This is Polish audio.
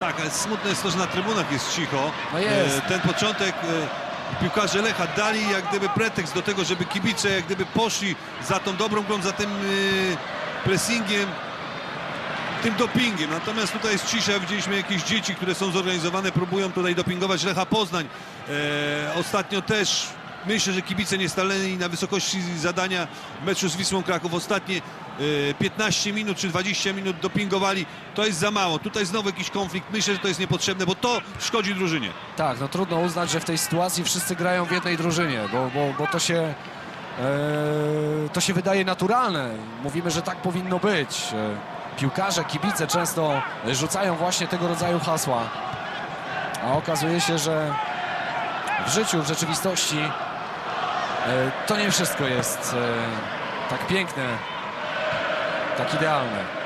Tak, ale smutne jest to, że na trybunach jest cicho. No jest. E, Ten początek e, piłkarze Lecha dali jak gdyby pretekst do tego, żeby kibice jak gdyby poszli za tą dobrą grą, za tym e, pressingiem, tym dopingiem. Natomiast tutaj jest cisza, widzieliśmy jakieś dzieci, które są zorganizowane, próbują tutaj dopingować Lecha Poznań. Ostatnio też myślę, że kibice nie stanęli na wysokości zadania meczu z Wisłą Kraków. Ostatnie e, 15 minut czy 20 minut dopingowali. To jest za mało. Tutaj znowu jakiś konflikt. Myślę, że to jest niepotrzebne, bo to szkodzi drużynie. Tak, no trudno uznać, że w tej sytuacji wszyscy grają w jednej drużynie, bo, bo, bo to się e, to się wydaje naturalne. Mówimy, że tak powinno być. E, piłkarze, kibice często rzucają właśnie tego rodzaju hasła. A okazuje się, że w życiu, w rzeczywistości e, to nie wszystko jest e, tak piękne, tak idealne.